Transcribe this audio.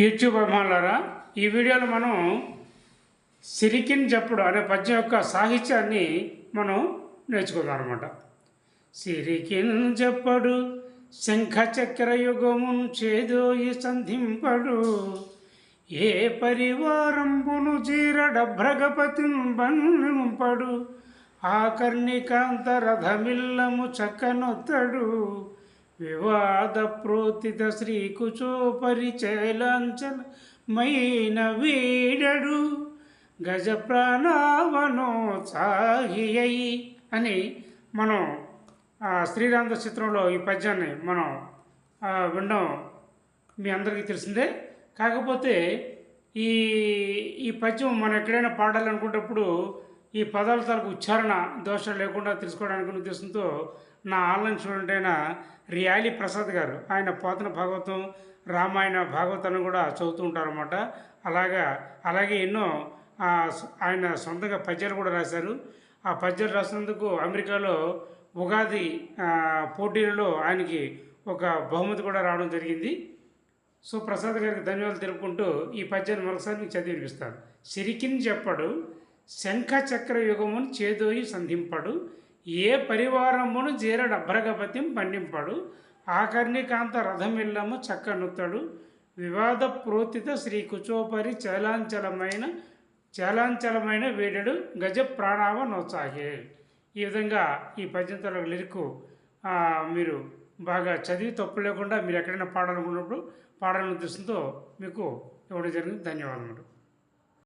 YouTube అభిమానులారా ఈ వీడియోలో మనం సిరికిన్ జప్పుడు అనే పద్యం యొక్క సాహిత్యాన్ని మనం నేర్చుకుందాం అనమాట సిరికిన్ చెప్పడు శంఖ చక్ర యుగమున్ చేదోయి సంధింపడు. ఏ పరివారంబును చీరడభ్రగపతిన్ బంపడు ఆకర్ణికాంత రథమిల్లము చక్కనొత్తడు. వివాద ప్రోతిత శ్రీకుచో పరిచయలాంచన మైన వీడడు. గజ ప్రాణావనో సాహియై అని మనం ఆ శ్రీరామ చిత్రంలో ఈ పద్యాన్ని మనం వినడం మీ అందరికీ తెలిసిందే. కాకపోతే ఈ ఈ పద్యం మనం ఎక్కడైనా పాడాలనుకునేటప్పుడు ఈ పదాల తాలూకు ఉచ్చారణ దోషం లేకుండా తెలుసుకోవడానికి ఉద్దేశంతో నా ఆన్లైన్ స్టూడెంట్ అయిన రియాలి ప్రసాద్ గారు ఆయన పోతన భాగవతం రామాయణ భాగవతాన్ని కూడా చదువుతూ ఉంటారన్నమాట. అలాగా అలాగే ఎన్నో ఆయన సొంతంగా పద్యాలు కూడా రాశారు. ఆ పద్యాలు రాసినందుకు అమెరికాలో ఉగాది పోటీలలో ఆయనకి ఒక బహుమతి కూడా రావడం జరిగింది. సో ప్రసాద్ గారికి ధన్యవాదాలు తెలుపుకుంటూ ఈ పద్యాన్ని మరొకసారి మీకు చదివి వినిపిస్తాను సిరికిని చెప్పడు శంఖచక్ర యుగమును చేదోయి సంధింపడు. ఏ పరివారమును జీరడభ్రగపతిం పండింపడు. ఆకర్ణికాంత రథమిల్లము చక్కనుత్తడు. వివాద ప్రోతిత శ్రీ కుచోపరి చలాంచలమైన చలాంచలమైన వీడడు గజ ప్రాణావ నోత్సాహే ఈ విధంగా ఈ పద్యంతో లిరుకు మీరు బాగా చదివి తప్పు లేకుండా మీరు ఎక్కడైనా పాడాలనుకున్నప్పుడు పాడాలనే ఉద్దేశంతో మీకు ఇవ్వడం జరిగింది. ధన్యవాదములు.